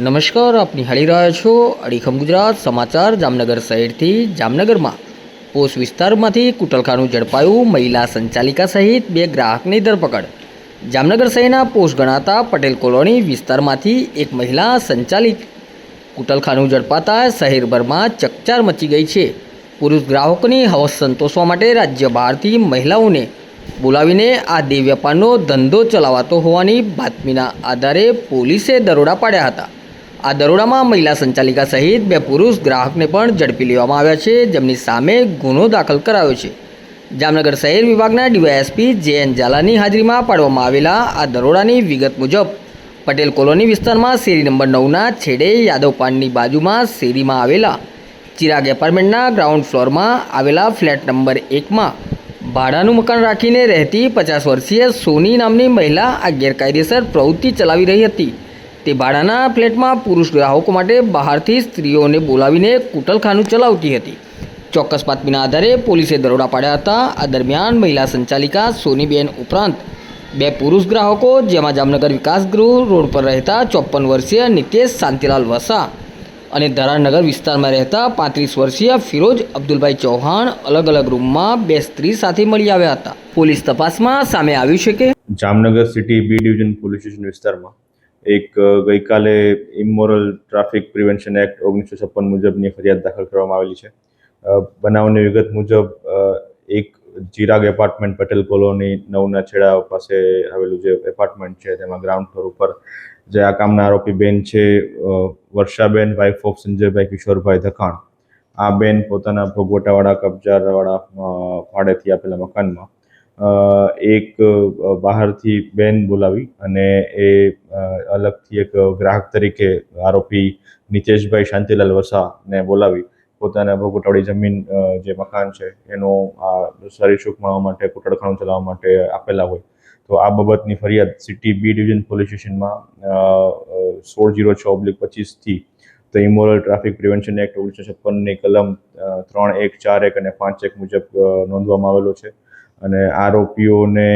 નમસ્કાર, આપ નિહાળી રહ્યા છો અડીખમ ગુજરાત સમાચાર જામનગર શહેરથી જામનગરમાં. પોસ્ટ વિસ્તારમાંથી કુટલખાનું ઝડપાયું મહિલા સંચાલિકા સહિત બે ગ્રાહકની ધરપકડ. જામનગર શહેરના પોસ્ટ ગણાતા પટેલ કોલોની વિસ્તારમાંથી એક મહિલા સંચાલિત કુટલખાનું ઝડપાતા શહેરભરમાં ચકચાર મચી ગઈ છે. પુરુષ ગ્રાહકોની હવસ સંતોષવા માટે રાજ્ય બહારથી મહિલાઓને બોલાવીને આ દેવ વેપારનો ધંધો ચલાવાતો હોવાની બાતમીના આધારે પોલીસે દરોડા પાડ્યા હતા. આ દરોડામાં મહિલા સંચાલિકા સહિત બે પુરુષ ગ્રાહકને પણ ઝડપી લેવામાં આવ્યા છે, જેમની સામે ગુનો દાખલ કરાયો છે. જામનગર શહેર વિભાગના ડીવાયએસપી જે એન ઝાલાની હાજરીમાં પાડવામાં આવેલા આ દરોડાની વિગત મુજબ, પટેલ કોલોની વિસ્તારમાં શેરી નંબર નવના છેડે યાદવ પાનની બાજુમાં શેરીમાં આવેલા ચિરાગ એપાર્ટમેન્ટના ગ્રાઉન્ડ ફ્લોરમાં આવેલા ફ્લેટ નંબર એકમાં ભાડાનું મકાન રાખીને રહેતી પચાસ વર્ષીય સોની નામની મહિલા આ ગેરકાયદેસર પ્રવૃત્તિ ચલાવી રહી હતી. તે ભાડાના ફ્લેટમાં પુરુષ ગ્રાહકો માટે બહારથી સ્ત્રીઓને બોલાવીને કુટલખાનું ચલાવતી હતી. ચોક્કસ બાતમીના આધારે પોલીસે દરોડા પાડ્યા હતા. આ દરમિયાન મહિલા સંચાલિકા સોનીબેન ઉપરાંત બે પુરુષ ગ્રાહકો, જેમાં જામનગર વિકાસ ગૃહ રોડ પર રહેતા ચોપન વર્ષીય નિતેશ શાંતિલાલ વસા અને ધરારનગર વિસ્તારમાં રહેતા પાંત્રીસ વર્ષીય ફિરોજ અબ્દુલભાઈ ચૌહાણ અલગ અલગ રૂમમાં બે સ્ત્રી સાથે મળી આવ્યા હતા. પોલીસ તપાસમાં સામે આવ્યું છે કે Jamnagar city B division police station વિસ્તારમાં એક ગઈકાલે ઇમોરલ ટ્રાફિક પ્રિવેન્શન એક્ટ ઓગણીસો છપ્પન મુજબની ફરિયાદ દાખલ કરવામાં આવેલી છે. બનાવની વિગત મુજબ એક ચિરાગ એપાર્ટમેન્ટ પટેલ કોલોની નવના છેડા પાસે આવેલું જે એપાર્ટમેન્ટ છે, તેમાં ગ્રાઉન્ડ ફ્લોર ઉપર જે આ કામના આરોપી બેન છે વર્ષાબેન વાઇફ ઓફ સંજયભાઈ કિશોરભાઈ ધખાણ. આ બેન પોતાના ભોગવટાવાળા, કબજાવાળા ફાળેથી આપેલા મકાનમાં એક બહારથી બેન બોલાવી અને એ અલગથી એક ગ્રાહક તરીકે આરોપી નિતેશભાઈ શાંતિલાલ વસાને બોલાવી પોતાના ભોગવટાવાળી જમીન જે મકાન છે એનો આ સરીસુખ માણવા માટે કુટડખાણું ચલાવવા માટે આપેલા હોય. તો આ બાબતની ફરિયાદ સિટી બી ડિવિઝન પોલીસ સ્ટેશનમાં સોળ જીરો છ ઓબ્લિક પચીસથી તો ઇમોરલ ટ્રાફિક પ્રિવેન્શન એક્ટ ઓગણીસો છપ્પનની કલમ ત્રણ એક ચાર એક અને પાંચ એક મુજબ નોંધવામાં આવેલો છે. અને આરોપીઓને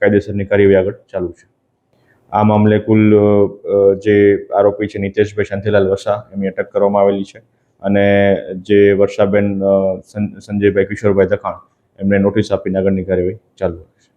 કાયદેસરની કાર્યવાહી આગળ ચાલુ છે. આ મામલે કુલ જે આરોપી છે નિતેશભાઈ શાંતિલાલ વસા એમની અટક કરવામાં આવેલી છે. અને જે વર્ષાબેન સંજયભાઈ કિશોરભાઈ દખાણ એમને નોટિસ આપીને આગળની કાર્યવાહી ચાલુ છે.